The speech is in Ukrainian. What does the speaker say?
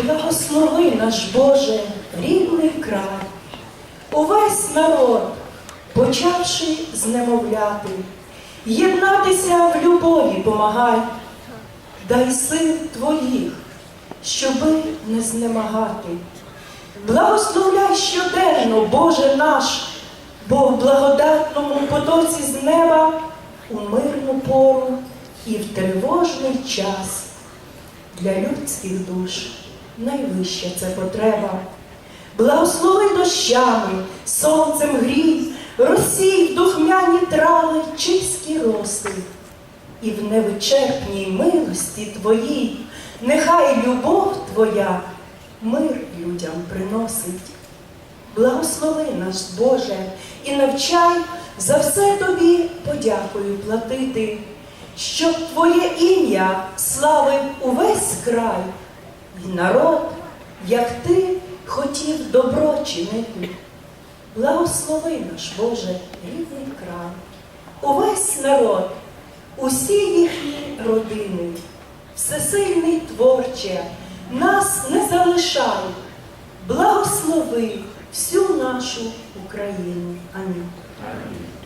Благослови наш Боже, рідний край, увесь народ, почавши знемовляти, єднатися в любові помагай, дай сил твоїх, щоби не знемагати. Благословляй щоденно, Боже наш, бо в благодатному потоці з неба у мирну пору і в тривожний час для людських душ найвища це потреба. Благослови дощами, сонцем грій, розсій в духмяні трави чисті роси, і в невичерпній милості твоїй, нехай любов твоя мир людям приносить. Благослови наш Боже і навчай за все тобі подякою платити, щоб Твоє ім'я славив увесь край, і народ, як ти хотів добро чинити. Благослови наш Боже рідний край, увесь народ, усі їхні родини, всесильний творче, нас не залишай, благослови всю нашу Україну. Амінь. Амінь.